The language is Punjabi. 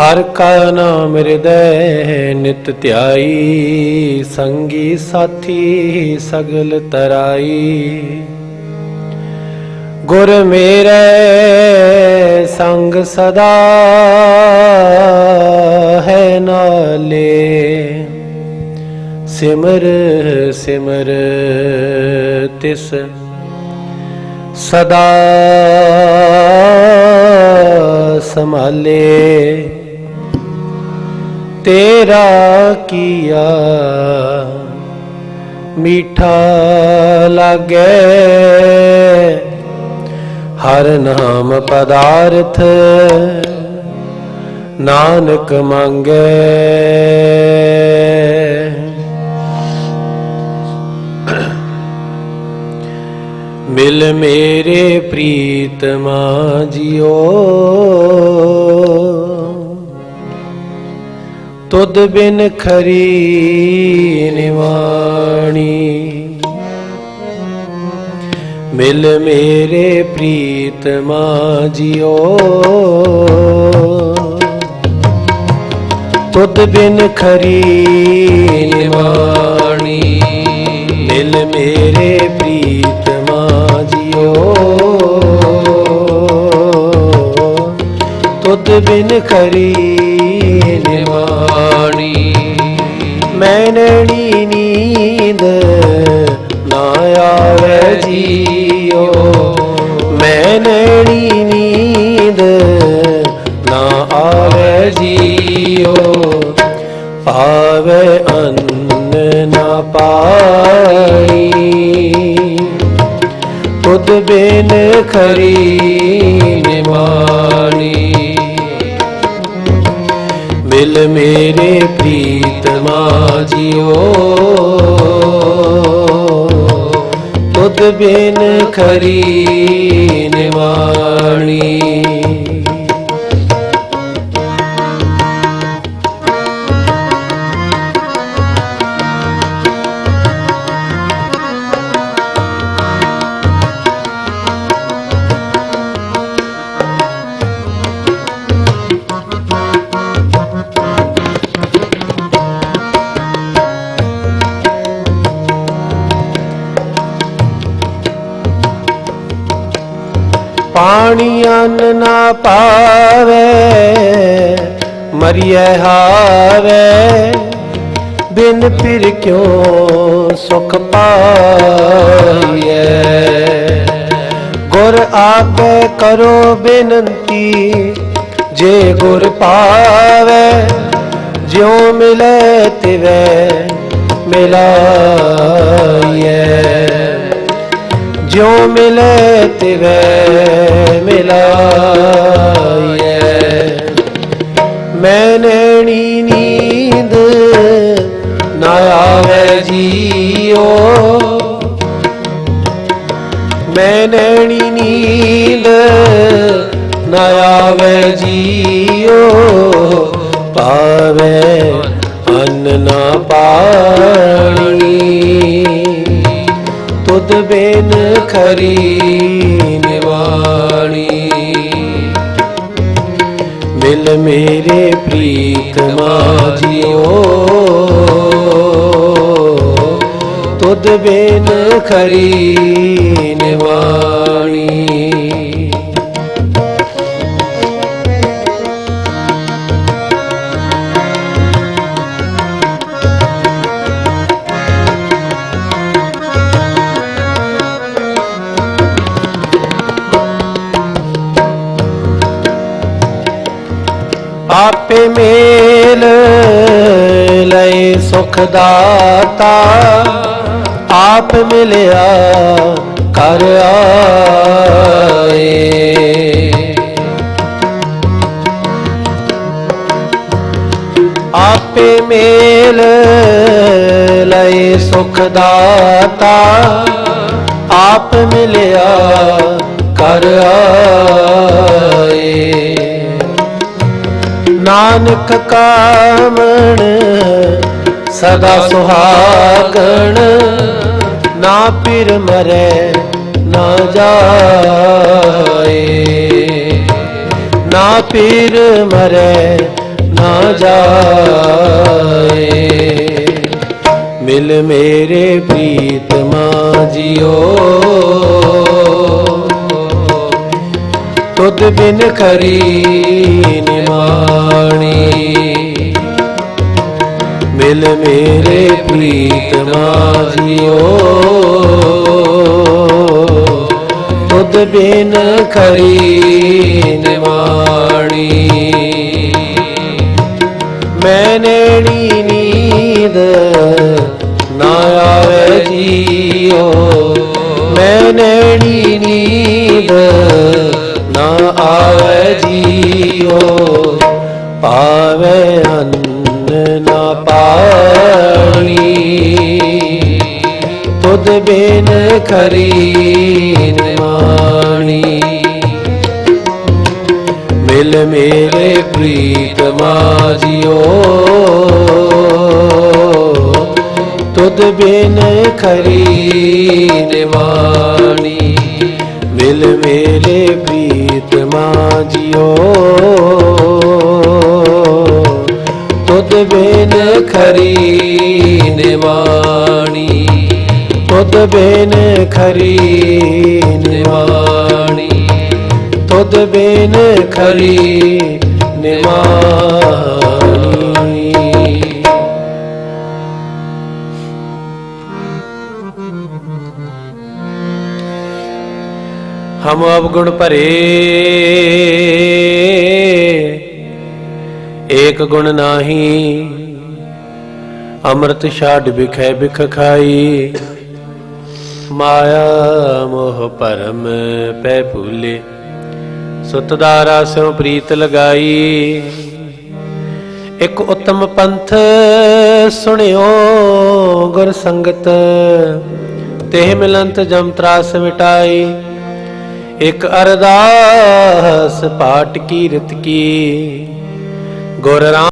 ਹਰ ਕਾ ਨਾਮ ਹਿਰਦੈ ਨਿਤ ਧਿਆਈ, ਸੰਗੀ ਸਾਥੀ ਸਗਲ ਤਰਾਈ। ਗੁਰ ਮੇਰੇ ਸੰਗ ਸਦਾ ਹੈ ਨਾਲੇ। ਸਿਮਰ ਸਿਮਰ ਤਿਸ ਸਦਾ ਸੰਭਾਲੇ। ਤੇਰਾ ਕੀਆ ਮੀਠਾ ਲਾਗੇ। ਹਰ ਨਾਮ ਪਦਾਰਥ ਨਾਨਕ ਮੰਗੇ। ਮਿਲ ਮੇਰੇ ਪ੍ਰੀਤਮਾ ਜਿਓ। ਤੁਧ ਬਿਨ ਖਰੀ ਨਿਵਾਣੀ। ਮਿਲ ਮੇਰੇ ਪ੍ਰੀਤਮਾ ਜਿਓ ਤੁਧ ਬਿਨ ਖਰੀ ਨਿਵਾਣੀ। ਮਿਲ ਮੇਰੇ ਪ੍ਰੀਤਮਾ ਜਿਓ ਤੁਧ ਬਿਨ ਖਰੀ ਨਿਵਾਣੀ ਮੈਂ ਨੀਂਦ ਨਾ ਆਵੇ ਜੀਓ ਮੈਂ ਨੈਣੀ ਨੀਂਦ ਨਾ ਆਵੇ ਜੀਓ ਪਾਵੇ ਅੰਨ ਨਾ ਪਾਈ ਖੁਦ ਬੇਨ ਖਰੀ ਪ੍ਰੀਤਮਾ ਜਿਓ ਤੁਧ ਬਿਨ ਖਰੀ ਨਿਵਾਣੀ ਪਾਣੀ ਨਾ ਪਾਵੇ ਮਰੀਏ ਹਾਵੇ। ਬਿਨ ਫਿਰ ਕਿਉ ਸੁਖ ਪਾਈਐ? ਗੁਰ ਆਪੇ ਕਰੋ ਬੇਨਤੀ, ਜੇ ਗੁਰ ਪਾਵੇ, ਜਿਉ ਮਿਲੇ ਤਿਵੇ ਮਿਲਾਈਐ। ਜੋ ਮਿਲੇ ਤਿਵੇ ਮਿਲਾਈਐ। ਮੈਂ ਨੈਣੀ ਨੀਂਦ ਨਾ ਆਵੇ ਜੀਓ। ਮੈਂ ਨੈਣੀ ਨੀਂਦ ਨਾ ਆਵੇ ਜੀਓ। ਪਾਵੇ ਅੰਨ ਨਾ ਪਾਣੀ। ਤੁਧ ਬਿਨ ਖਰੀ ਨਿਵਾਣੀ। ਮਿਲ ਮੇਰੇ ਪ੍ਰੀਤਮਾ ਜਿਓ ਤੁਧ ਬਿਨ ਖਰੀ ਨਿਵਾਣੀ। ਆਪੇ ਮੇਲ ਲਏ ਸੁਖ ਦਾਤਾ, ਆਪ ਮਿਲਿਆ ਕਰ ਆਏ। ਆਪੇ ਮੇਲ ਲਏ ਸੁਖ ਦਾਤਾ, ਆਪ ਮਿਲਿਆ ਕਰ ਆਏ ਨਾਨਕ ਕਾਮਣ, ਸਦਾ ਸੁਹਾਗਣ। ਨਾ ਪਿਰ ਮਰੈ, ਨਾ ਜਾਏ। ਨਾ ਪੀਰ ਮਰੈ, ਨਾ ਜਾਏ। ਮਿਲ ਮੇਰੇ ਪ੍ਰੀਤਮਾ ਜਿਓ। ਬਿਨ ਖਰੀ ਨਿਮਾਣੀ ਮਿਲ ਮੇਰੇ ਪ੍ਰੀਤਮਾ ਜਿਓ ਤੁਧ ਬਿਨ ਖਰੀ ਨਿਮਾਣੀ ਮੈਂ ਨੈਣੀ ਨੀਂਦ ਨਾ ਆਵੇ ਜੀਓ। ਮੈਂ ਨੈਣੀ ਨੀਂਦ ਆਵੇ ਜੀਓ ਪਾਵੇ ਅੰਨ ਨਾ ਪਾਣੀ। ਤੁਧ ਬਿਨ ਖਰੀ ਨਿਮਾਣੀ ਮਿਲ ਮੇਰੇ ਪ੍ਰੀਤਮਾ ਜਿਓ ਤੁਧ ਬਿਨ ਖਰੀ ਨਿਵਾਣੀ ਮਿਲ ਮੇਰੇ ਪ੍ਰੀਤਮਾ ਜਿਓ ਤੁਧ ਬਿਨ ਖਰੀ ਨਿਵਾਣੀ ਤੁਧ ਬਿਨ ਖਰੀ ਨਿਵਾਣੀ ਤੁਧ ਬਿਨ ਖਰੀ ਨਿਮਾਣੀ ਹਮ ਅਵਗੁਣ ਭਰੇ। ਏਕ ਗੁਣ ਨਾਹੀ, ਅੰਮ੍ਰਿਤ ਛਾੜ ਵਿਖੈ ਬਿਖ ਖਾਈ। ਮਾਇਆ ਮੋਹ ਪਰਮ ਪੈ ਭੂਲੇ, ਸੁਤ ਦਾ ਰਸਿਓ ਪ੍ਰੀਤ ਲਗਾਈ। ਇਕ ਉਤਮ ਪੰਥ ਸੁਣਿਓ ਗੁਰ ਸੰਗਤ ਤੇ ਮਿਲੰਤ ਜਮ ਤਰਾਸ ਮਿਟਾਈ। ਇੱਕ ਅਰਦਾਸ ਪਾਠ ਕੀਰਤ ਕੀ। ਗੁਰ ਰਾਮ